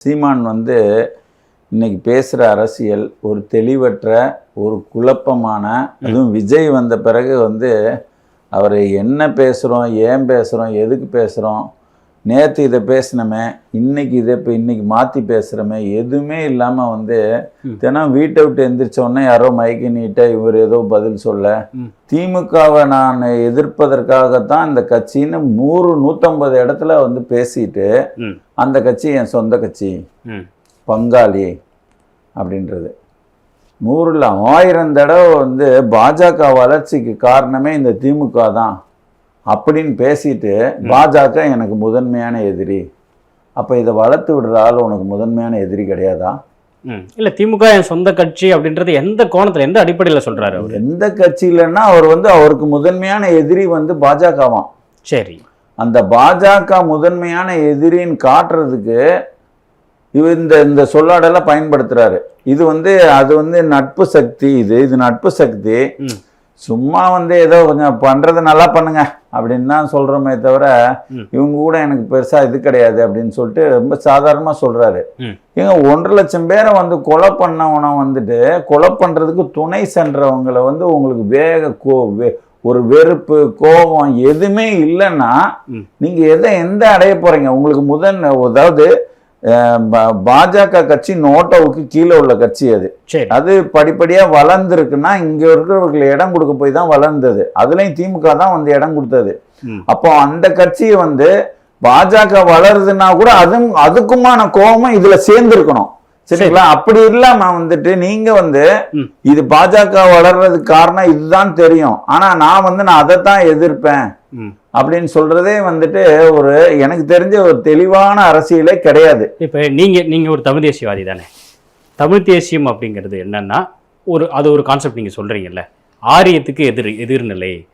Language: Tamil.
சீமான் வந்து இன்னைக்கு பேசுகிற அரசியல் ஒரு தெளிவற்ற ஒரு குழப்பமான அதுவும் விஜய் வந்த பிறகு வந்து அவர் என்ன பேசுகிறோம் ஏன் பேசுகிறோம் எதுக்கு பேசுகிறோம் நேற்று இதை பேசினோமே இன்னைக்கு இதை இப்போ இன்னைக்கு மாற்றி பேசுகிறோமே எதுவுமே இல்லாமல் வந்து. தினம் வீட்டை விட்டு எந்திரிச்ச உடனே யாரோ மயக்கி நீட்ட இவர் ஏதோ பதில் சொல்ல. திமுகவை நான் எதிர்ப்பதற்காகத்தான் இந்த கட்சின்னு நூறு நூற்றம்பது இடத்துல வந்து பேசிட்டு அந்த கட்சி என் சொந்த கட்சி பங்காளி அப்படின்றது நூறில் ஆயிரம் தடவை வந்து பாஜக வளர்ச்சிக்கு காரணமே இந்த திமுக தான் அப்படின்னு பேசிட்டு பாஜக எனக்கு முதன்மையான எதிரி. அப்போ இதை வளர்த்து விடுற ஆள் உனக்கு முதன்மையான எதிரி கிடையாதா? இல்ல திமுக என் சொந்த கட்சி அப்படின்றது எந்த கோணத்துல எந்த அடிப்படையில சொல்றாரு அவரு? எந்த கட்சியிலன்னா அவர் வந்து அவருக்கு முதன்மையான எதிரி வந்து பாஜகவாம். சரி. அந்த பாஜக முதன்மையான எதிரின்னு காட்டுறதுக்கு இவர் இந்த இந்த சொல்லாடெல்லாம் பயன்படுத்துறாரு. இது வந்து அது வந்து நட்பு சக்தி இது. இது நட்பு சக்தி. சும்மா வந்து ஏதோ கொஞ்சம் பண்றது நல்லா பண்ணுங்க அப்படின்னு தான் சொல்றோமே தவிர. இவங்க கூட எனக்கு பெருசா இது கிடையாது அப்படின்னு சொல்லிட்டு ரொம்ப சாதாரணமா சொல்றாரு ம். ஏங்க ஒன்றரை லட்சம் பேரை வந்து கொலை பண்ணவனை வந்துட்டு கொலை பண்றதுக்கு துணை சென்றவங்களை வந்து உங்களுக்கு வேக கோ ஒரு வெறுப்பு கோபம் எதுவுமே இல்லைன்னா ம். நீங்க எதை எந்த அடைய போறீங்க உங்களுக்கு முதன் அதாவது பாஜக கட்சி நோட்டோவுக்கு கீழே உள்ள கட்சி அது. அது படிப்படியா வளர்ந்துருக்குன்னா இங்க இருக்கிறவர்களுக்கு இடம் கொடுக்க போய் தான் வளர்ந்தது. அதுலயும் திமுக தான் வந்து இடம் கொடுத்தது. அப்போ அந்த கட்சியை வந்து பாஜக வளருதுன்னா கூட அதுவும் அதுக்குமான கோபமும் இதுல சேர்ந்துருக்கணும். சரிங்களா? அப்படி இல்லாம வந்துட்டு நீங்க வந்து. இது பாஜக வளர்றதுக்கு காரணம் இதுதான் தெரியும். ஆனா நான் வந்து நான் அதைத்தான் எதிர்ப்பேன். ம். அப்படின்னு சொல்றதே வந்துட்டு ஒரு எனக்கு தெரிஞ்ச ஒரு தெளிவான அரசியலே கிடையாது. இப்போ நீங்க நீங்க ஒரு தமிழ் தேசியவாதி தானே. தமிழ் தேசியம் அப்படிங்கிறது என்னன்னா ஒரு அது ஒரு கான்செப்ட் நீங்க சொல்றீங்கல்ல. ஆரியத்துக்கு எதிர் எதிர்நிலை.